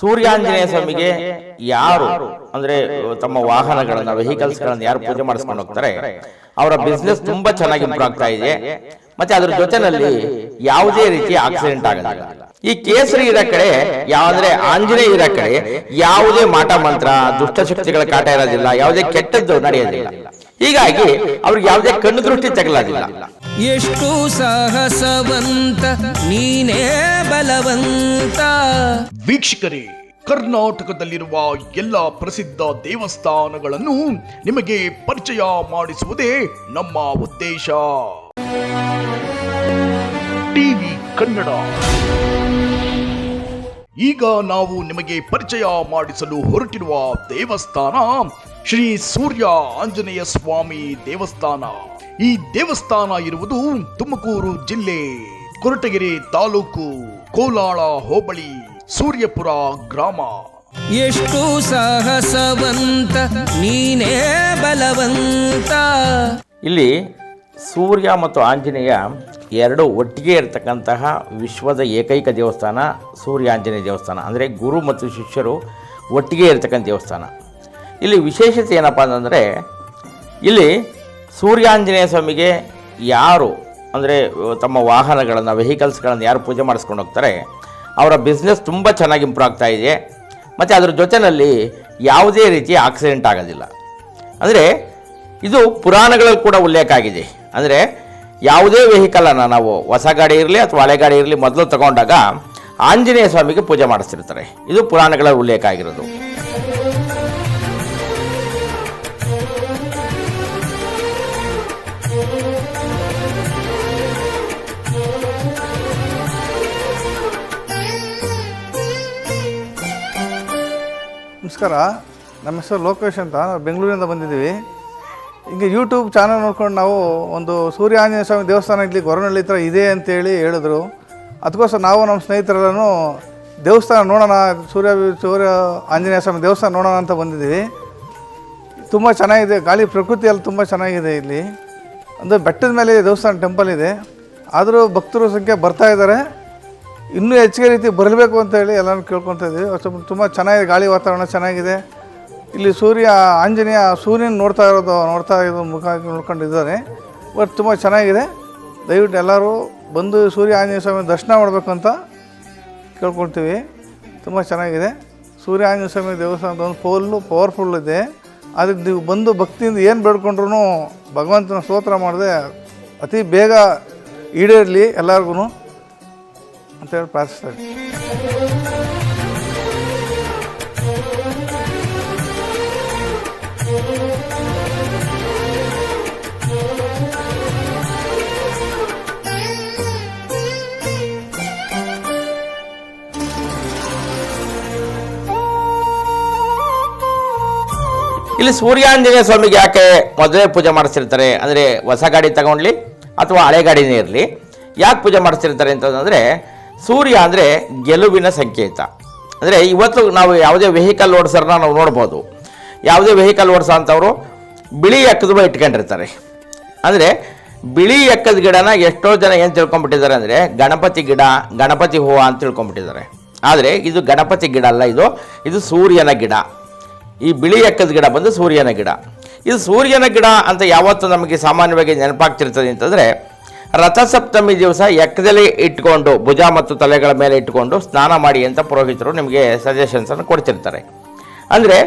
ಸೂರ್ಯಾಂಜನೇಯ ಸ್ವಾಮಿಗೆ ಯಾರು? ಅಂದ್ರೆ ತಮ್ಮ ವಾಹನಗಳನ್ನ ವೆಹಿಕಲ್ಸ್ ಗಳನ್ನ ಯಾರು ಪೂಜೆ ಮಾಡಿಸ್ಕೊಂಡು ಹೋಗ್ತಾರೆ? ಅವರ ಬಿಸ್ನೆಸ್ ತುಂಬಾ ಚೆನ್ನಾಗಿ ಇಂಪ್ರೂವ್ ಆಗ್ತಾ ಇದೆ ಮತ್ತೆ ಅದ್ರ ಜೊತೆನಲ್ಲಿ ಯಾವುದೇ ರೀತಿ ಆಕ್ಸಿಡೆಂಟ್ ಆಗಲ್ಲ ಈ ಕೇಸರಿ ಇರ ಕಡೆ ಯಾವಂದ್ರೆ ಆಂಜನೇಯ ಇರ ಕಡೆ ಯಾವುದೇ ಮಾಟ ಮಂತ್ರ ದುಷ್ಟಶಕ್ತಿಗಳ ಕಾಟ ಇರೋದಿಲ್ಲ ಯಾವುದೇ ಕೆಟ್ಟದ್ದು ನಡೆಯೋದಿಲ್ಲ. ಹೀಗಾಗಿ ಅವ್ರಿಗೆ ಯಾವುದೇ ಕಣ್ಣು ದೃಷ್ಟಿ ತಗಲಾದಿಲ್ಲ ಎಷ್ಟು ಸಾಹಸವಂತ, ನೀನೇ ಬಲವಂತ. ವೀಕ್ಷಕರೇ, ಕರ್ನಾಟಕದಲ್ಲಿರುವ ಎಲ್ಲ ಪ್ರಸಿದ್ಧ ದೇವಸ್ಥಾನಗಳನ್ನು ನಿಮಗೆ ಪರಿಚಯ ಮಾಡಿಸುವುದೇ ನಮ್ಮ ಉದ್ದೇಶ. ಟಿವಿ ಕನ್ನಡ. ಈಗ ನಾವು ನಿಮಗೆ ಪರಿಚಯ ಮಾಡಿಸಲು ಹೊರಟಿರುವ ದೇವಸ್ಥಾನ ಶ್ರೀ ಸೂರ್ಯ ಆಂಜನೇಯ ಸ್ವಾಮಿ ದೇವಸ್ಥಾನ. ಈ ದೇವಸ್ಥಾನ ಇರುವುದು ತುಮಕೂರು ಜಿಲ್ಲೆ ಕೊರಟಗೆರೆ ತಾಲೂಕು ಕೋಲಾಳ ಹೋಬಳಿ ಸೂರ್ಯಪುರ ಗ್ರಾಮ. ಎಷ್ಟು ಸಾಹಸವಂತ ನೀನೇ ಬಲವಂತ. ಇಲ್ಲಿ ಸೂರ್ಯ ಮತ್ತು ಆಂಜನೇಯ ಎರಡು ಒಟ್ಟಿಗೆ ಇರತಕ್ಕಂತಹ ವಿಶ್ವದ ಏಕೈಕ ದೇವಸ್ಥಾನ ಸೂರ್ಯ ಆಂಜನೇಯ ದೇವಸ್ಥಾನ. ಅಂದರೆ ಗುರು ಮತ್ತು ಶಿಷ್ಯರು ಒಟ್ಟಿಗೆ ಇರತಕ್ಕಂಥ ದೇವಸ್ಥಾನ. ಇಲ್ಲಿ ವಿಶೇಷತೆ ಏನಪ್ಪ ಅಂತಂದರೆ ಇಲ್ಲಿ ಸೂರ್ಯಾಂಜನೇಯ ಸ್ವಾಮಿಗೆ ಯಾರು, ಅಂದರೆ, ತಮ್ಮ ವಾಹನಗಳನ್ನು ವೆಹಿಕಲ್ಸ್ಗಳನ್ನು ಯಾರು ಪೂಜೆ ಮಾಡಿಸ್ಕೊಂಡು ಹೋಗ್ತಾರೆ, ಅವರ ಬಿಸ್ನೆಸ್ ತುಂಬ ಚೆನ್ನಾಗಿ ಇಂಪ್ರೂವ್ ಆಗ್ತಾ ಇದೆ. ಮತ್ತು ಅದರ ಜೊತೆಯಲ್ಲಿ ಯಾವುದೇ ರೀತಿ ಆಕ್ಸಿಡೆಂಟ್ ಆಗೋದಿಲ್ಲ. ಅಂದರೆ, ಇದು ಪುರಾಣಗಳಲ್ಲಿ ಕೂಡ ಉಲ್ಲೇಖ ಆಗಿದೆ. ಅಂದರೆ, ಯಾವುದೇ ವೆಹಿಕಲನ್ನು ನಾವು ಹೊಸ ಗಾಡಿ ಇರಲಿ ಅಥವಾ ಹಳೆ ಗಾಡಿ ಇರಲಿ ಮೊದಲು ತಗೊಂಡಾಗ ಆಂಜನೇಯ ಸ್ವಾಮಿಗೆ ಪೂಜೆ ಮಾಡಿಸ್ತಿರ್ತಾರೆ. ಇದು ಪುರಾಣಗಳಲ್ಲಿ ಉಲ್ಲೇಖ ಆಗಿರೋದು. ನಮಸ್ಕಾರ. ನಮ್ಮ ಹೆಸರು ಲೋಕೇಶ್ ಅಂತ. ನಾವು ಬೆಂಗಳೂರಿಂದ ಬಂದಿದ್ದೀವಿ. ಹಿಂಗೆ ಯೂಟ್ಯೂಬ್ ಚಾನಲ್ ನೋಡ್ಕೊಂಡು ನಾವು ಒಂದು ಸೂರ್ಯ ಆಂಜನೇಯ ಸ್ವಾಮಿ ದೇವಸ್ಥಾನ ಇಲ್ಲಿ ಗೊರನಹಳ್ಳಿ ಹತ್ರ ಇದೆ ಅಂತೇಳಿ ಹೇಳಿದ್ರು. ಅದಕ್ಕೋಸ್ಕರ ನಾವು ನಮ್ಮ ಸ್ನೇಹಿತರೆಲ್ಲೂ ದೇವಸ್ಥಾನ ನೋಡೋಣ, ಸೂರ್ಯ ಸೂರ್ಯ ಆಂಜನೇಯ ಸ್ವಾಮಿ ದೇವಸ್ಥಾನ ನೋಡೋಣ ಅಂತ ಬಂದಿದ್ದೀವಿ. ತುಂಬ ಚೆನ್ನಾಗಿದೆ. ಗಾಳಿ, ಪ್ರಕೃತಿಯಲ್ಲಿ ತುಂಬ ಚೆನ್ನಾಗಿದೆ ಇಲ್ಲಿ. ಅಂದರೆ ಬೆಟ್ಟದ ಮೇಲೆ ದೇವಸ್ಥಾನ ಟೆಂಪಲ್ ಇದೆ. ಆದರೂ ಭಕ್ತರ ಸಂಖ್ಯೆ ಬರ್ತಾ ಇದ್ದಾರೆ. ಇನ್ನೂ ಹೆಚ್ಚಿಗೆ ರೀತಿ ಬರಬೇಕು ಅಂತ ಹೇಳಿ ಎಲ್ಲರೂ ಕೇಳ್ಕೊತಾ ಇದ್ದೀವಿ. ಸ್ವಲ್ಪ ತುಂಬ ಚೆನ್ನಾಗಿದೆ ಗಾಳಿ ವಾತಾವರಣ ಚೆನ್ನಾಗಿದೆ. ಇಲ್ಲಿ ಸೂರ್ಯ, ಆಂಜನೇಯ ಸೂರ್ಯನ ನೋಡ್ತಾ ಇರೋದು ನೋಡ್ತಾ ಇರೋದು ಮುಖ ನೋಡ್ಕೊಂಡಿದ್ದಾರೆ ಬಟ್ ತುಂಬ ಚೆನ್ನಾಗಿದೆ. ದಯವಿಟ್ಟು ಎಲ್ಲರೂ ಬಂದು ಸೂರ್ಯ, ಆಂಜನೇಯ ಸ್ವಾಮಿ ದರ್ಶನ ಮಾಡಬೇಕು ಅಂತ ಕೇಳ್ಕೊಳ್ತೀವಿ. ತುಂಬ ಚೆನ್ನಾಗಿದೆ. ಸೂರ್ಯ, ಆಂಜನೇಯ ಸ್ವಾಮಿ ದೇವಸ್ಥಾನದ ಒಂದು ಫುಲ್ಲು ಪವರ್ಫುಲ್ ಇದೆ. ಅದಕ್ಕೆ ನೀವು ಬಂದು ಭಕ್ತಿಯಿಂದ ಏನು ಬೇಡ್ಕೊಂಡ್ರು ಭಗವಂತನ ಸ್ತೋತ್ರ ಮಾಡಿದೆ ಅತಿ ಬೇಗ ಈಡೇರಲಿ ಎಲ್ಲರಿಗೂ ಅಂತೇಳಿ ಪ್ರಾರ್ಥಿಸ್ತಾ ಇಲ್ಲಿ ಸೂರ್ಯಾಂಜನೇಯ ಸ್ವಾಮಿಗೆ ಯಾಕೆ ಮೊದಲೇ ಪೂಜೆ ಮಾಡಿಸಿರ್ತಾರೆ ಅಂದರೆ ಹೊಸ ಗಾಡಿ ತಗೊಂಡ್ಲಿ ಅಥವಾ ಹಳೆ ಗಾಡಿನೇ ಇರಲಿ? ಯಾಕೆ ಪೂಜೆ ಮಾಡಿಸಿರ್ತಾರೆ ಅಂತಂದರೆ ಸೂರ್ಯ ಅಂದರೆ ಗೆಲುವಿನ ಸಂಕೇತ. ಅಂದರೆ ಇವತ್ತು ನಾವು ಯಾವುದೇ ವೆಹಿಕಲ್ ಓಡಿಸೋರನ್ನ ನಾವು ನೋಡ್ಬೋದು. ಯಾವುದೇ ವೆಹಿಕಲ್ ಓಡಿಸೋ ಅಂಥವ್ರು ಬಿಳಿ ಎಕ್ಕದ ಇಟ್ಕೊಂಡಿರ್ತಾರೆ. ಅಂದರೆ ಬಿಳಿ ಎಕ್ಕದ ಗಿಡನ ಎಷ್ಟೋ ಜನ ಏನು ತಿಳ್ಕೊಂಬಿಟ್ಟಿದ್ದಾರೆ ಅಂದರೆ ಗಣಪತಿ ಗಿಡ, ಗಣಪತಿ ಹೂವು ಅಂತ ತಿಳ್ಕೊಂಬಿಟ್ಟಿದ್ದಾರೆ ಆದರೆ ಇದು ಗಣಪತಿ ಗಿಡ ಅಲ್ಲ, ಇದು ಇದು ಸೂರ್ಯನ ಗಿಡ. ಈ ಬಿಳಿ ಎಕ್ಕದ ಗಿಡ ಬಂದು ಸೂರ್ಯನ ಗಿಡ. ಇದು ಸೂರ್ಯನ ಗಿಡ ಅಂತ ಯಾವತ್ತು ನಮಗೆ ಸಾಮಾನ್ಯವಾಗಿ ನೆನಪಾಗ್ತಿರ್ತದೆ ಅಂತಂದರೆ, ರಥಸಪ್ತಮಿ ದಿವಸ ಎಕ್ಕದಲ್ಲಿ ಇಟ್ಕೊಂಡು ಭುಜ ಮತ್ತು ತಲೆಗಳ ಮೇಲೆ ಇಟ್ಕೊಂಡು ಸ್ನಾನ ಮಾಡಿ ಅಂತ ಪುರೋಹಿತರು ನಿಮಗೆ ಸಜೆಷನ್ಸನ್ನು ಕೊಡ್ತಿರ್ತಾರೆ. ಅಂದರೆ,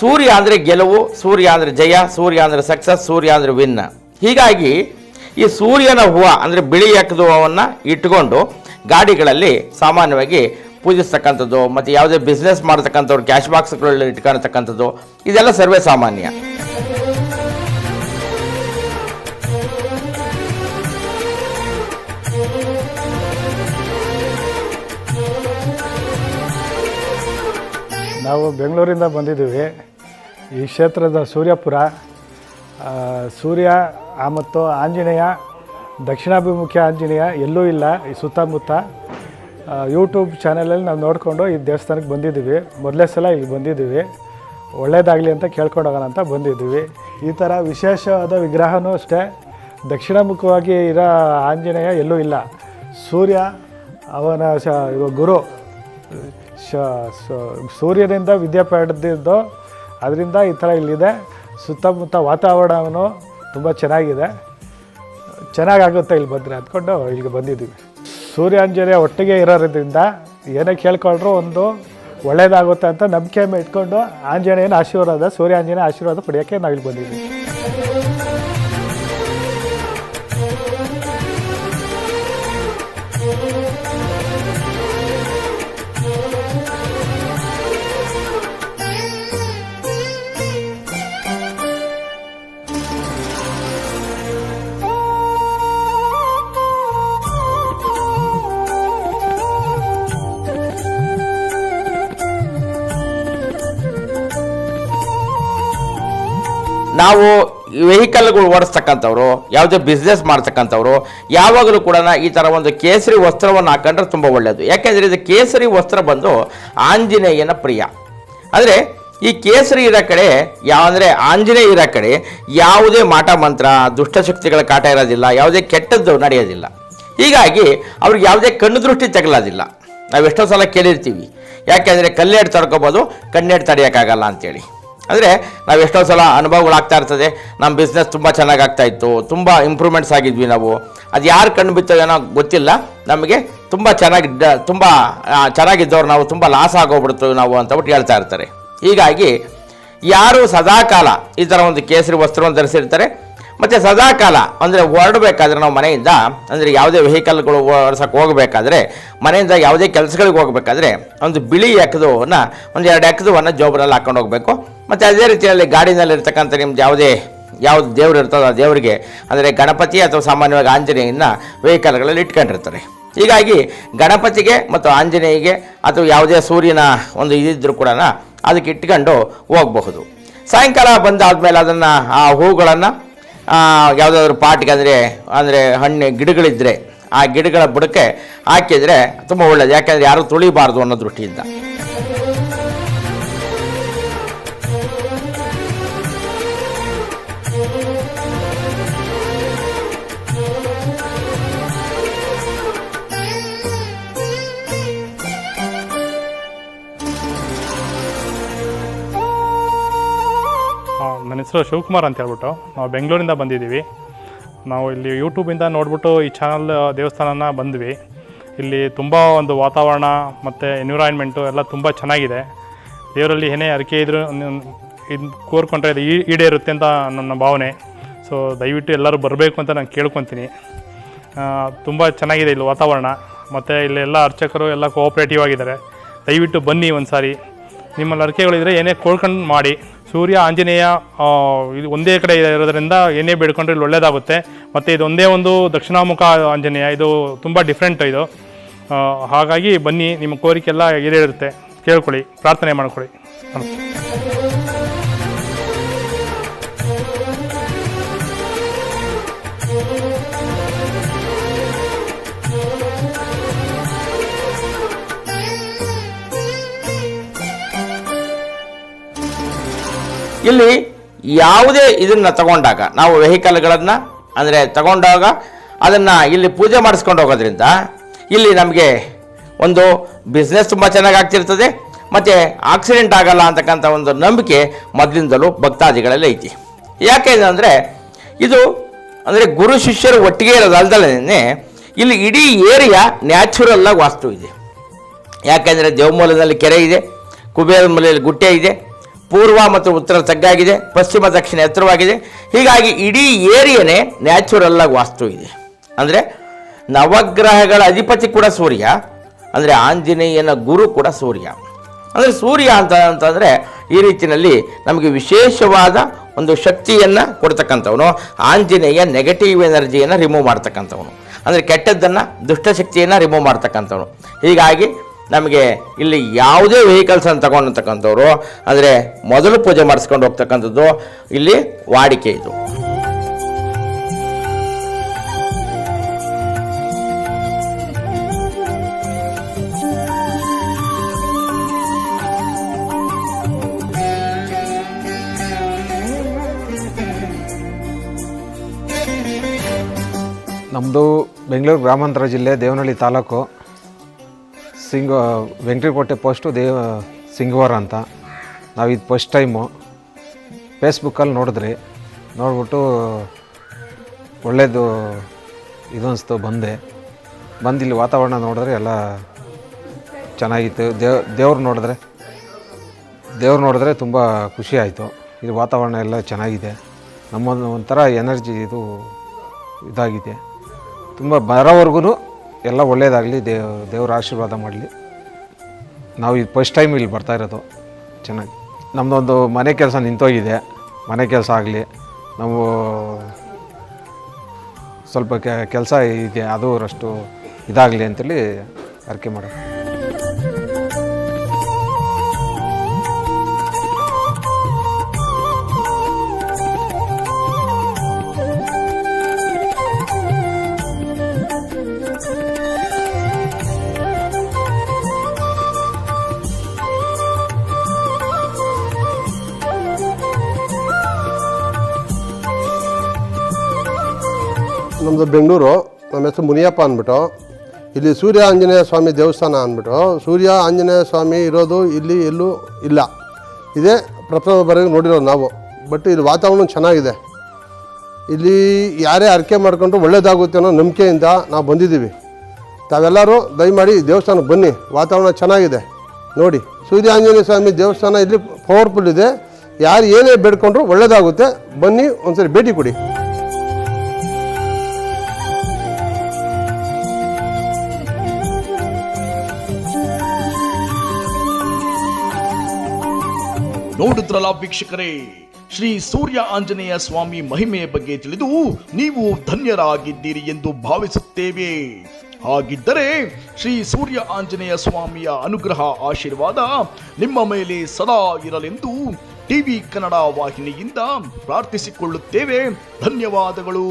ಸೂರ್ಯ ಅಂದರೆ ಗೆಲುವು, ಸೂರ್ಯ ಅಂದರೆ ಜಯ, ಸೂರ್ಯ ಅಂದರೆ ಸಕ್ಸಸ್ ಸೂರ್ಯ ಅಂದರೆ ವಿನ್ ಹೀಗಾಗಿ, ಈ ಸೂರ್ಯನ ಹೂವು ಅಂದರೆ ಬಿಳಿ ಎಕ್ಕದ ಹೂವನ್ನು ಇಟ್ಕೊಂಡು ಗಾಡಿಗಳಲ್ಲಿ ಸಾಮಾನ್ಯವಾಗಿ ಪೂಜಿಸ್ತಕ್ಕಂಥದ್ದು, ಮತ್ತು ಯಾವುದೇ ಬಿಸ್ನೆಸ್ ಮಾಡ್ತಕ್ಕಂಥವ್ರು ಕ್ಯಾಶ್ ಬಾಕ್ಸ್ಗಳಲ್ಲಿ ಇಟ್ಕೊಳ್ತಕ್ಕಂಥದ್ದು, ಇದೆಲ್ಲ ಸರ್ವೇ ಸಾಮಾನ್ಯ. ನಾವು ಬೆಂಗಳೂರಿಂದ ಬಂದಿದ್ದೀವಿ. ಈ ಕ್ಷೇತ್ರದ ಸೂರ್ಯಪುರ ಸೂರ್ಯ ಮತ್ತು ಆಂಜನೇಯ, ದಕ್ಷಿಣಾಭಿಮುಖ ಆಂಜನೇಯ ಎಲ್ಲೂ ಇಲ್ಲ, ಈ ಸುತ್ತಮುತ್ತ. ಯೂಟ್ಯೂಬ್ ಚಾನಲಲ್ಲಿ ನಾವು ನೋಡಿಕೊಂಡು ಈ ದೇವಸ್ಥಾನಕ್ಕೆ ಬಂದಿದ್ದೀವಿ ಮೊದಲೇ ಸಲ ಇಲ್ಲಿ ಬಂದಿದ್ದೀವಿ ಒಳ್ಳೇದಾಗಲಿ ಅಂತ ಕೇಳ್ಕೊಂಡೋಗೋಣ ಅಂತ ಬಂದಿದ್ದೀವಿ ಈ ಥರ ವಿಶೇಷವಾದ ವಿಗ್ರಹನೂ ಅಷ್ಟೇ. ದಕ್ಷಿಣಾಮುಖವಾಗಿ ಇರೋ ಆಂಜನೇಯ ಎಲ್ಲೂ ಇಲ್ಲ. ಸೂರ್ಯ, ಅವನ ಶ ಗುರು, ಶ ಸೂರ್ಯನಿಂದ ವಿದ್ಯೆ ಪಡೆದಿದ್ದು ಅದರಿಂದ ಈ ಥರ ಇಲ್ಲಿದೆ. ಸುತ್ತಮುತ್ತ ವಾತಾವರಣವೂ ತುಂಬ ಚೆನ್ನಾಗಿದೆ. ಚೆನ್ನಾಗಾಗುತ್ತೆ ಇಲ್ಲಿ ಬಂದರೆ ಅಂದ್ಕೊಂಡು ಇಲ್ಲಿಗೆ ಬಂದಿದ್ದೀವಿ ಸೂರ್ಯಾಂಜನೇಯ ಒಟ್ಟಿಗೆ ಇರೋದ್ರಿಂದ ಏನೇ ಕೇಳ್ಕೊಂಡ್ರು ಒಂದು ಒಳ್ಳೇದಾಗುತ್ತೆ ಅಂತ ನಂಬಿಕೆ ಇಟ್ಕೊಂಡು ಆಂಜನೇಯನ ಆಶೀರ್ವಾದ ಸೂರ್ಯಾಂಜನೇಯ ಆಶೀರ್ವಾದ ಪಡೆಯೋಕ್ಕೆ ನಾವು ಇಲ್ಲಿ ಬಂದಿದ್ದೀವಿ. ನಾವು ವೆಹಿಕಲ್ಗಳು ಓಡಿಸ್ತಕ್ಕಂಥವ್ರು, ಯಾವುದೇ ಬಿಸ್ನೆಸ್ ಮಾಡ್ತಕ್ಕಂಥವ್ರು, ಯಾವಾಗಲೂ ಕೂಡ ಈ ಥರ ಒಂದು ಕೇಸರಿ ವಸ್ತ್ರವನ್ನು ಹಾಕೊಂಡ್ರೆ ತುಂಬ ಒಳ್ಳೆಯದು ಯಾಕೆಂದರೆ ಇದು ಕೇಸರಿ ವಸ್ತ್ರ ಬಂದು ಆಂಜನೇಯನ ಪ್ರಿಯ. ಅಂದರೆ ಈ ಕೇಸರಿ ಇರೋ ಕಡೆ ಯಾವ ಅಂದರೆ ಆಂಜನೇಯ ಇರೋ ಕಡೆ ಯಾವುದೇ ಮಾಟ ಮಂತ್ರ ದುಷ್ಟಶಕ್ತಿಗಳ ಕಾಟ ಇರೋದಿಲ್ಲ, ಯಾವುದೇ ಕೆಟ್ಟದ್ದು ನಡೆಯೋದಿಲ್ಲ. ಹೀಗಾಗಿ ಅವ್ರಿಗೆ ಯಾವುದೇ ಕಣ್ಣು ದೃಷ್ಟಿ ತಗಲೋದಿಲ್ಲ. ನಾವೆಷ್ಟೋ ಸಲ ಕೇಳಿರ್ತೀವಿ. ಯಾಕೆಂದರೆ ಕಲ್ಲೇಡು ತಡ್ಕೊಬೋದು, ಕಣ್ಣೇಡು ತಡೆಯೋಕ್ಕಾಗಲ್ಲ ಅಂತೇಳಿ. ಅಂದರೆ ನಾವು ಎಷ್ಟೋ ಸಲ ಅನುಭವಗಳಾಗ್ತಾ ಇರ್ತದೆ. ನಮ್ಮ ಬಿಸ್ನೆಸ್ ತುಂಬ ಚೆನ್ನಾಗಿ ಆಗ್ತಾ ಇತ್ತು. ತುಂಬ ಇಂಪ್ರೂವ್ಮೆಂಟ್ಸ್ ಆಗಿದ್ವಿ ನಾವು. ಅದು ಯಾರು ಕಣ್ಣು ಗೊತ್ತಿಲ್ಲ. ನಮಗೆ ತುಂಬ ಚೆನ್ನಾಗಿ ತುಂಬ ಚೆನ್ನಾಗಿದ್ದವ್ರು ನಾವು. ತುಂಬ ಲಾಸ್ ಆಗೋಗ್ಬಿಡ್ತು ನಾವು ಅಂತ ಬಿಟ್ಟು ಹೇಳ್ತಾ ಇರ್ತಾರೆ. ಹೀಗಾಗಿ ಯಾರು ಸದಾಕಾಲ ಈ ಥರ ಒಂದು ಕೇಸರಿ ವಸ್ತ್ರವನ್ನು ಧರಿಸಿರ್ತಾರೆ ಮತ್ತು ಸದಾಕಾಲ, ಅಂದರೆ ಹೊರಡಬೇಕಾದ್ರೆ ನಾವು ಮನೆಯಿಂದ, ಅಂದರೆ ಯಾವುದೇ ವೆಹಿಕಲ್ಗಳು ಓಡಿಸೋಕೆ ಹೋಗಬೇಕಾದ್ರೆ, ಮನೆಯಿಂದ ಯಾವುದೇ ಕೆಲಸಗಳಿಗೆ ಹೋಗಬೇಕಾದ್ರೆ, ಒಂದು ಬಿಳಿ ಎಕ್ಕದವನ್ನ ಒಂದು ಎರಡು ಎಕ್ಕದವನ್ನ ಜೋಬರಲ್ಲಿ ಹಾಕೊಂಡು ಹೋಗಬೇಕು. ಮತ್ತು ಅದೇ ರೀತಿಯಲ್ಲಿ ಗಾಡಿನಲ್ಲಿ ಇರ್ತಕ್ಕಂಥ ನಿಮ್ದು ಯಾವುದೇ, ಯಾವ್ದು ದೇವ್ರು ಇರ್ತದೋ ಆ ದೇವರಿಗೆ, ಅಂದರೆ ಗಣಪತಿ ಅಥವಾ ಸಾಮಾನ್ಯವಾಗಿ ಆಂಜನೇಯನ ವೆಹಿಕಲ್ಗಳಲ್ಲಿ ಇಟ್ಕೊಂಡಿರ್ತಾರೆ. ಹೀಗಾಗಿ ಗಣಪತಿಗೆ ಮತ್ತು ಆಂಜನೇಯಿಗೆ ಅಥವಾ ಯಾವುದೇ ಸೂರ್ಯನ ಒಂದು ಇದಿದ್ದರೂ ಕೂಡ ಅದಕ್ಕೆ ಇಟ್ಕೊಂಡು ಹೋಗಬಹುದು. ಸಾಯಂಕಾಲ ಬಂದಾದ್ಮೇಲೆ ಅದನ್ನು, ಆ ಹೂಗಳನ್ನು ಯಾವುದಾದ್ರೂ ಪಾಟ್ಗೆ ಅಂದರೆ ಅಂದರೆ ಹಣ್ಣು ಗಿಡಗಳಿದ್ದರೆ ಆ ಗಿಡಗಳ ಬುಡಕ್ಕೆ ಹಾಕಿದರೆ ತುಂಬ ಒಳ್ಳೆಯದು ಯಾಕೆಂದರೆ ಯಾರೂ ತುಳಿಬಾರ್ದು ಅನ್ನೋ ದೃಷ್ಟಿಯಿಂದ. ಹೆಸರು ಶಿವಕುಮಾರ್ ಅಂತ ಹೇಳ್ಬಿಟ್ಟು. ನಾವು ಬೆಂಗಳೂರಿಂದ ಬಂದಿದ್ದೀವಿ. ನಾವು ಇಲ್ಲಿ ಯೂಟ್ಯೂಬಿಂದ ನೋಡ್ಬಿಟ್ಟು ಈ ಚಾನಲ್ ದೇವಸ್ಥಾನನ ಬಂದ್ವಿ. ಇಲ್ಲಿ ತುಂಬ ಒಂದು ವಾತಾವರಣ ಮತ್ತು ಎನ್ವಿರಾನ್ಮೆಂಟು ಎಲ್ಲ ತುಂಬ ಚೆನ್ನಾಗಿದೆ. ದೇವರಲ್ಲಿ ಏನೇ ಅರಿಕೆ ಇದ್ರೂ ಇದು ಕೋರ್ಕೊಂಡ್ರೆ ಇದು ಈಡೇ ಈಡೇರುತ್ತೆ ಅಂತ ನನ್ನ ಭಾವನೆ. ಸೊ ದಯವಿಟ್ಟು ಎಲ್ಲರೂ ಬರಬೇಕು ಅಂತ ನಾನು ಕೇಳ್ಕೊತೀನಿ. ತುಂಬ ಚೆನ್ನಾಗಿದೆ ಇಲ್ಲಿ ವಾತಾವರಣ. ಮತ್ತು ಎಲ್ಲ ಅರ್ಚಕರು ಎಲ್ಲ ಕೋಆಪ್ರೇಟಿವ್ ಆಗಿದ್ದಾರೆ. ದಯವಿಟ್ಟು ಬನ್ನಿ ಒಂದು ಸಾರಿ ನಿಮ್ಮಲ್ಲಿ ಅರಿಕೆಗಳಿದ್ರೆ ಏನೇ ಕೋಳ್ಕೊಂಡು ಮಾಡಿ. ಸೂರ್ಯ, ಆಂಜನೇಯ ಇದು ಒಂದೇ ಕಡೆ ಇರೋದ್ರಿಂದ ಏನೇ ಬೇಡ್ಕೊಂಡ್ರೆ ಇಲ್ಲಿ ಒಳ್ಳೆಯದಾಗುತ್ತೆ ಮತ್ತು ಇದು ಒಂದೇ ಒಂದು ದಕ್ಷಿಣಾಮುಖ ಆಂಜನೇಯ, ಇದು ತುಂಬ ಡಿಫ್ರೆಂಟ್ ಇದು. ಹಾಗಾಗಿ ಬನ್ನಿ, ನಿಮ್ಮ ಕೋರಿಕೆ ಎಲ್ಲ ಈಡೇರುತ್ತೆ ಕೇಳ್ಕೊಳ್ಳಿ, ಪ್ರಾರ್ಥನೆ ಮಾಡ್ಕೊಳ್ಳಿ. ನಮಸ್ತೆ. ಇಲ್ಲಿ ಯಾವುದೇ ಇದನ್ನು ತಗೊಂಡಾಗ, ನಾವು ವೆಹಿಕಲ್ಗಳನ್ನು ಅಂದರೆ ತಗೊಂಡಾಗ ಅದನ್ನು ಇಲ್ಲಿ ಪೂಜೆ ಮಾಡಿಸ್ಕೊಂಡು ಹೋಗೋದ್ರಿಂದ ಇಲ್ಲಿ ನಮಗೆ ಒಂದು ಬಿಸ್ನೆಸ್ ತುಂಬ ಚೆನ್ನಾಗಿ ಆಗ್ತಿರ್ತದೆ ಮತ್ತು ಆಕ್ಸಿಡೆಂಟ್ ಆಗಲ್ಲ ಅಂತಕ್ಕಂಥ ಒಂದು ನಂಬಿಕೆ ಮೊದಲಿಂದಲೂ ಭಕ್ತಾದಿಗಳಲ್ಲಿ ಐತಿ. ಯಾಕೆ ಅಂದರೆ ಇದು ಅಂದರೆ ಗುರು ಶಿಷ್ಯರು ಒಟ್ಟಿಗೆ ಇರೋದಲ್ದಲ್ಲೇ ಇಲ್ಲಿ ಇಡೀ ಏರಿಯಾ ನ್ಯಾಚುರಲ್ಲಾಗಿ ವಾಸ್ತು ಇದೆ. ಯಾಕೆಂದರೆ ದೇವಮೂಲದಲ್ಲಿ ಕೆರೆ ಇದೆ, ಕುಬೇರ ಮೂಲೆಯಲ್ಲಿ ಗುಟ್ಟೆ ಇದೆ ಪೂರ್ವ ಮತ್ತು ಉತ್ತರ ತಗ್ಗಾಗಿದೆ, ಪಶ್ಚಿಮ, ದಕ್ಷಿಣ ಎತ್ತರವಾಗಿದೆ. ಹೀಗಾಗಿ ಇಡೀ ಏರಿಯನೇ ನ್ಯಾಚುರಲ್ ಆಗಿ ವಾಸ್ತು ಇದೆ. ಅಂದರೆ ನವಗ್ರಹಗಳ ಅಧಿಪತಿ ಕೂಡ ಸೂರ್ಯ, ಅಂದರೆ ಆಂಜನೇಯನ ಗುರು ಕೂಡ ಸೂರ್ಯ. ಅಂದರೆ ಸೂರ್ಯ ಅಂತ ಅಂತಂದರೆ ಈ ರೀತಿಯಲ್ಲಿ ನಮಗೆ ವಿಶೇಷವಾದ ಒಂದು ಶಕ್ತಿಯನ್ನು ಕೊಡ್ತಕ್ಕಂಥವನು, ಆಂಜನೇಯ ನೆಗೆಟಿವ್ ಎನರ್ಜಿಯನ್ನು ರಿಮೂವ್ ಮಾಡ್ತಕ್ಕಂಥವನು. ಅಂದರೆ ಕೆಟ್ಟದ್ದನ್ನು, ದುಷ್ಟಶಕ್ತಿಯನ್ನು ರಿಮೂವ್ ಮಾಡ್ತಕ್ಕಂಥವನು. ಹೀಗಾಗಿ ನಮಗೆ ಇಲ್ಲಿ ಯಾವುದೇ ವೆಹಿಕಲ್ಸನ್ನು ತಗೊಂಡಂತಕ್ಕಂಥವ್ರು ಅಂದರೆ ಮೊದಲು ಪೂಜೆ ಮಾಡಿಸ್ಕೊಂಡು ಹೋಗ್ತಕ್ಕಂಥದ್ದು ಇಲ್ಲಿ ವಾಡಿಕೆ ಇದು. ನಮ್ಮದು ಬೆಂಗಳೂರು ಗ್ರಾಮಾಂತರ ಜಿಲ್ಲೆ ದೇವನಹಳ್ಳಿ ತಾಲೂಕು. ಸಿಂಗ ವೆಂಕಟಕೋಟೆ ಪೋಸ್ಟು ದೇವ, ಸಿಂಗವಾರ ಅಂತ. ನಾವು ಇದು ಫಸ್ಟ್ ಟೈಮು ಫೇಸ್ಬುಕ್ಕಲ್ಲಿ ನೋಡಿದ್ರಿ, ನೋಡ್ಬಿಟ್ಟು ಒಳ್ಳೆಯದು ಇದು ಅನಿಸ್ತು, ಬಂದೆ. ಬಂದು ಇಲ್ಲಿ ವಾತಾವರಣ ನೋಡಿದ್ರೆ ಎಲ್ಲ ಚೆನ್ನಾಗಿತ್ತು. ದೇವ್, ದೇವ್ರು ನೋಡಿದ್ರೆ ದೇವ್ರು ನೋಡಿದ್ರೆ ತುಂಬ ಖುಷಿ ಆಯಿತು. ಇಲ್ಲಿ ವಾತಾವರಣ ಎಲ್ಲ ಚೆನ್ನಾಗಿದೆ. ನಮ್ಮೊಂದು ಒಂಥರ ಎನರ್ಜಿ ಇದು ಇದಾಗಿದೆ. ತುಂಬ ಬರೋವರೆಗೂ ಎಲ್ಲ ಒಳ್ಳೆಯದಾಗಲಿ ದೇವ್, ದೇವ್ರ ಆಶೀರ್ವಾದ ಮಾಡಲಿ. ನಾವು ಇದು ಫಸ್ಟ್ ಟೈಮ್ ಇಲ್ಲಿ ಬರ್ತಾ ಇರೋದು, ಚೆನ್ನಾಗಿ. ನಮ್ಮದೊಂದು ಮನೆ ಕೆಲಸ ನಿಂತೋಗಿದೆ, ಮನೆ ಕೆಲಸ ಆಗಲಿ. ನಾವು ಸ್ವಲ್ಪ ಕೆಲಸ ಇದೆ, ಅದು ಅಷ್ಟು ಇದಾಗಲಿ ಅಂತೇಳಿ ಅರ್ಕೆ ಮಾಡೋದು. ನಮ್ಮದು ಬೆಂಗಳೂರು, ನಮ್ಮ ಹೆಸರು ಮುನಿಯಪ್ಪ ಅಂದ್ಬಿಟ್ಟು. ಇಲ್ಲಿ ಸೂರ್ಯ ಆಂಜನೇಯ ಸ್ವಾಮಿ ದೇವಸ್ಥಾನ ಅಂದ್ಬಿಟ್ಟು. ಸೂರ್ಯ ಆಂಜನೇಯ ಸ್ವಾಮಿ ಇರೋದು ಇಲ್ಲಿ, ಎಲ್ಲೂ ಇಲ್ಲ. ಇದೇ ಪ್ರಥಮ ಬಾರಿಗೆ ನೋಡಿರೋದು ನಾವು. ಬಟ್ ಇಲ್ಲಿ ವಾತಾವರಣ ಚೆನ್ನಾಗಿದೆ. ಇಲ್ಲಿ ಯಾರೇ ಅರ್ಕೆ ಮಾಡ್ಕೊಂಡ್ರು ಒಳ್ಳೇದಾಗುತ್ತೆ ಅನ್ನೋ ನಂಬಿಕೆಯಿಂದ ನಾವು ಬಂದಿದ್ದೀವಿ. ತಾವೆಲ್ಲರೂ ದಯಮಾಡಿ ದೇವಸ್ಥಾನಕ್ಕೆ ಬನ್ನಿ. ವಾತಾವರಣ ಚೆನ್ನಾಗಿದೆ. ನೋಡಿ, ಸೂರ್ಯ ಆಂಜನೇಯ ಸ್ವಾಮಿ ದೇವಸ್ಥಾನ ಇಲ್ಲಿ ಪವರ್ಫುಲ್ ಇದೆ. ಯಾರು ಏನೇ ಬೇಡ್ಕೊಂಡ್ರು ಒಳ್ಳೇದಾಗುತ್ತೆ. ಬನ್ನಿ, ಒಂದ್ಸರಿ ಭೇಟಿ ಕೊಡಿ. ನೋಡಿದ್ರಲ್ಲ ವೀಕ್ಷಕರೇ? ಶ್ರೀ ಸೂರ್ಯ ಆಂಜನೇಯ ಸ್ವಾಮಿ ಮಹಿಮೆಯ ಬಗ್ಗೆ ತಿಳಿದು ನೀವು ಧನ್ಯರಾಗಿದ್ದೀರಿ ಎಂದು ಭಾವಿಸುತ್ತೇವೆ. ಹಾಗಿದ್ದರೆ ಶ್ರೀ ಸೂರ್ಯ ಆಂಜನೇಯ ಸ್ವಾಮಿಯ ಅನುಗ್ರಹ ಆಶೀರ್ವಾದ ನಿಮ್ಮ ಮೇಲೆ ಸದಾ ಇರಲೆಂದು ಟಿವಿ ಕನ್ನಡ ವಾಹಿನಿಯಿಂದ ಪ್ರಾರ್ಥಿಸಿಕೊಳ್ಳುತ್ತೇವೆ. ಧನ್ಯವಾದಗಳು.